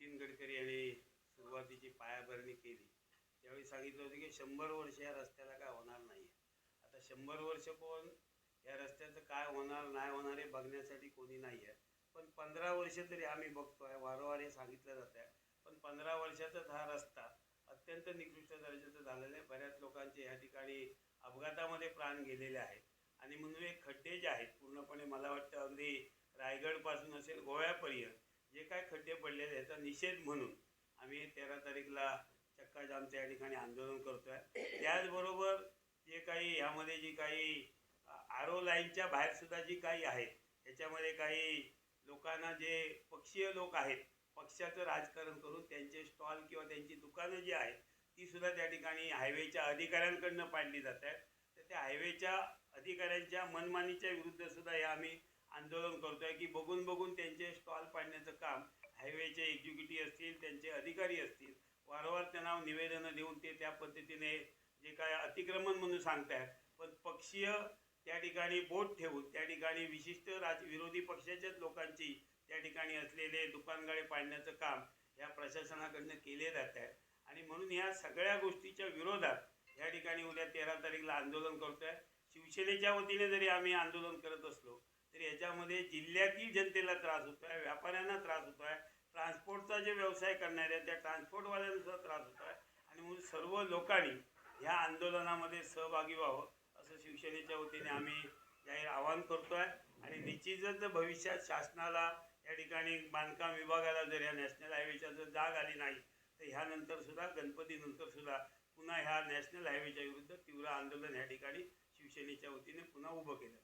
नितीन गडकरी यांनी सुरुवातीची पायाभरणी केली. त्यावेळी सांगितलं होतं की शंभर वर्ष या रस्त्याला काय होणार नाही आता शंभर वर्ष कोण या रस्त्याचं काय होणार नाही होणार हे बघण्यासाठी कोणी नाही आहे पण पंधरा वर्ष तरी आम्ही बघतो आहे वारंवार हे सांगितलं जात आहे पण पंधरा वर्षातच हा रस्ता अत्यंत निकृष्ट दर्जाचा झालेला आहे. बऱ्याच लोकांचे ह्या ठिकाणी अपघातामध्ये प्राण गेलेले आहेत. आणि म्हणून हे खड्डे जे आहेत पूर्णपणे मला वाटतं अगदी रायगडपासून असेल गोव्यापर्यंत जे काय खड्डे पडलेले आहेत त्याचा निषेध म्हणून आम्ही तेरा तारीखला चक्काजामचं या ठिकाणी आंदोलन करतोय. त्याचबरोबर जे काही ह्यामध्ये जी काही आरो लाईनच्या बाहेर सुद्धा जी काही आहेत त्याच्यामध्ये काही लोकांना जे पक्षीय लोक आहेत पक्षाचं राजकारण करून त्यांचे स्टॉल किंवा त्यांची दुकानं जी आहेत ती सुद्धा त्या ठिकाणी हायवेच्या अधिकाऱ्यांकडनं पाडली जात आहेत. तर त्या हायवेच्या अधिकाऱ्यांच्या मनमानीच्या विरुद्ध सुद्धा हे आम्ही आंदोलन करतोय की बघून बघून त्यांचे स्टॉल त्यांचे एक्झिक्युटिव्ह असतील त्यांचे अधिकारी असतील वारंवार त्यांना निवेदनं देऊन ते त्या पद्धतीने जे काय अतिक्रमण म्हणून सांगतायत पण पक्षीय त्या ठिकाणी बोट ठेवून त्या ठिकाणी विशिष्ट राज विरोधी पक्षाच्याच लोकांची त्या ठिकाणी असलेले दुकानगाळे पाडण्याचं काम या प्रशासनाकडनं केले जात आहे. आणि म्हणून ह्या सगळ्या गोष्टीच्या विरोधात या ठिकाणी उद्या तेरा तारीखला आंदोलन करतोय. शिवसेनेच्या वतीने जरी आम्ही आंदोलन करत असलो तरी याच्यामध्ये जिल्ह्यातील जनतेला त्रास होतो आहे व्यापाऱ्यांना त्रास होतो आहे ट्रान्सपोर्टचा जे व्यवसाय करणारे आहेत त्या ट्रान्सपोर्टवाल्यांचा त्रास होतो आहे. आणि म्हणून सर्व लोकांनी ह्या आंदोलनामध्ये सहभागी व्हावं असं शिवसेनेच्या वतीने आम्ही जाहीर आवाहन करतो आहे आणि निश्चितच जर भविष्यात शासनाला या ठिकाणी बांधकाम विभागाला जर या नॅशनल हायवेच्या जर जाग आली नाही तर ह्यानंतर सुद्धा गणपतीनंतर सुद्धा पुन्हा ह्या नॅशनल हायवेच्या विरुद्ध तीव्र आंदोलन ह्या ठिकाणी शिवसेनेच्या वतीने पुन्हा उभं केलं